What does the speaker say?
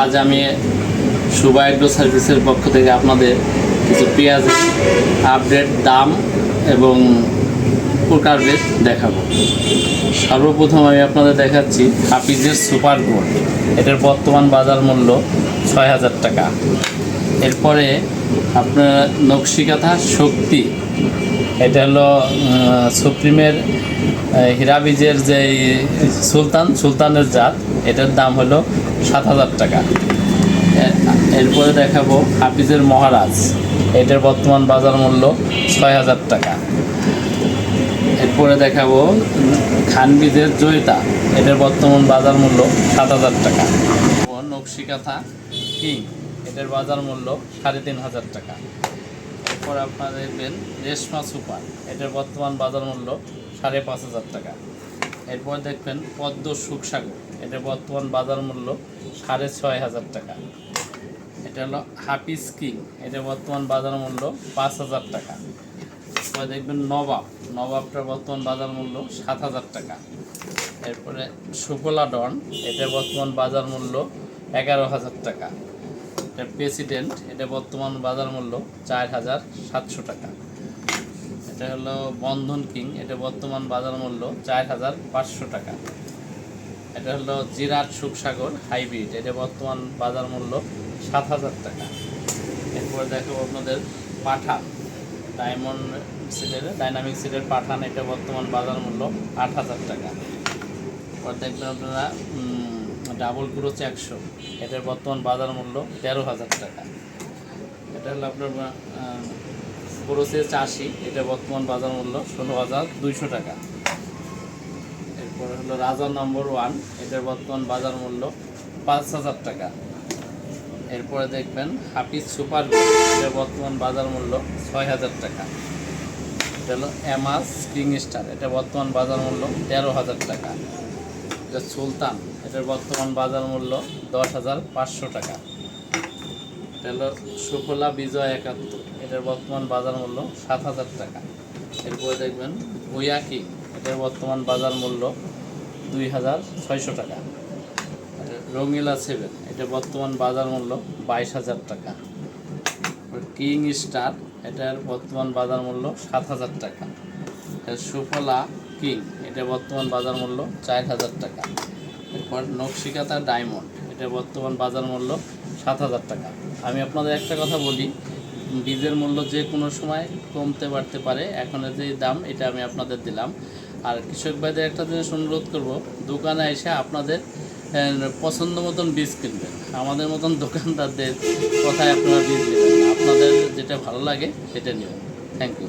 আজ আমি সুবা এগ্রো সার্ভিসের পক্ষ থেকে আপনাদের কিছু পেঁয়াজের আপডেট দাম এবং প্রকারভেদ দেখাবো। সর্বপ্রথম আমি আপনাদের দেখাচ্ছি হাফিজের সুপার গোল্ড। এটার বর্তমান বাজার মূল্য ছয় হাজার টাকা। এরপরে আপনার নকশিকাথা শক্তি। এটা হলো সুপ্রিমের হীরাবিজের যে সুলতান, সুলতানের জাত, এটার দাম হলো সাত হাজার টাকা। এরপরে দেখাবো হাফিজের মহারাজ। এটার বর্তমান বাজার মূল্য ছয় হাজার টাকা। এরপরে দেখাবো খানবিজের জয়িতা। এটার বর্তমান বাজার মূল্য সাত হাজার টাকা। নকশিকাথা কিং। এটার বাজার মূল্য সাড়ে তিন হাজার টাকা। এরপর আপনারা দেখবেন রেশমা সুপার। এটার বর্তমান বাজার মূল্য সাড়ে পাঁচ হাজার টাকা। এরপর দেখবেন পদ্ম সুখসাগর। এটার বর্তমান বাজার মূল্য সাড়ে ছয় হাজার টাকা। এটা হলো হাপিস কিং। এটার বর্তমান বাজার মূল্য পাঁচ হাজার টাকা। এরপরে দেখবেন নবাব। নবাবটার বর্তমান বাজার মূল্য সাত হাজার টাকা। এরপরে সুফলা ডন। এটার বর্তমান বাজার মূল্য এগারো হাজার টাকা। এটা প্রেসিডেন্ট, এটা বর্তমান বাজার মূল্য চার হাজার সাতশো টাকা। এটা হলো বন্ধন কিং, এটা বর্তমান বাজার মূল্য চার হাজার পাঁচশো টাকা। এটা হলো জিরাট সুখসাগর হাইব্রিড, এটা বর্তমান বাজার মূল্য সাত হাজার টাকা। এরপর দেখো আপনাদের পাঠান, ডায়মন্ড সিটের ডাইনামিক সিটের পাঠান, এটা বর্তমান বাজার মূল্য আট হাজার টাকা। এরপর দেখবেন আপনারা ডাবল ক্রোচ একশো। এটার বর্তমান বাজার মূল্য তেরো হাজার টাকা। এটা হলো আপনার ক্রোচের চাষি এটা বর্তমান বাজার মূল্য ষোলো হাজার দুইশো টাকা। এরপরে হলো রাজা নম্বর ওয়ান এটার বর্তমান বাজার মূল্য পাঁচ হাজার টাকা। এরপরে দেখবেন হাফিজ সুপার এটার বর্তমান বাজার মূল্য ছয় হাজার টাকা। এটা হলো এমাস কিং স্টার। এটা বর্তমান বাজার মূল্য তেরো হাজার টাকা। এটা সুলতান। এটার বর্তমান বাজার মূল্য দশ হাজার পাঁচশো টাকা। এটা হলো সুফলা বিজয় একাত্তর। এটার বর্তমান বাজার মূল্য সাত হাজার টাকা। এরপরে দেখবেন ভুয়া কিং। এটার বর্তমান বাজার মূল্য দুই হাজার ছয়শো টাকা। রঙিলা সেভেন এটার বর্তমান বাজার মূল্য বাইশ হাজার টাকা। কিং স্টার এটার বর্তমান বাজার মূল্য সাত হাজার টাকা। সুফলা কিং এটা বর্তমান বাজার মূল্য চার হাজার টাকা। এরপর নকশিকাতা ডায়মন্ড এটা বর্তমান বাজার মূল্য সাত হাজার টাকা। আমি আপনাদের একটা কথা বলি, বীজের মূল্য যে কোনো সময় কমতে বাড়তে পারে, এখন যে দাম, এটা আমি আপনাদের দিলাম। আর কৃষক ভাইদের একটা জিনিস অনুরোধ করব, দোকানে এসে আপনাদের পছন্দ মতন বীজ কিনবেন। আমাদের মতন দোকানদারদের কথায় আপনারা বীজ নেবেন আপনাদের যেটা ভালো লাগে সেটা নেবেন। Thank you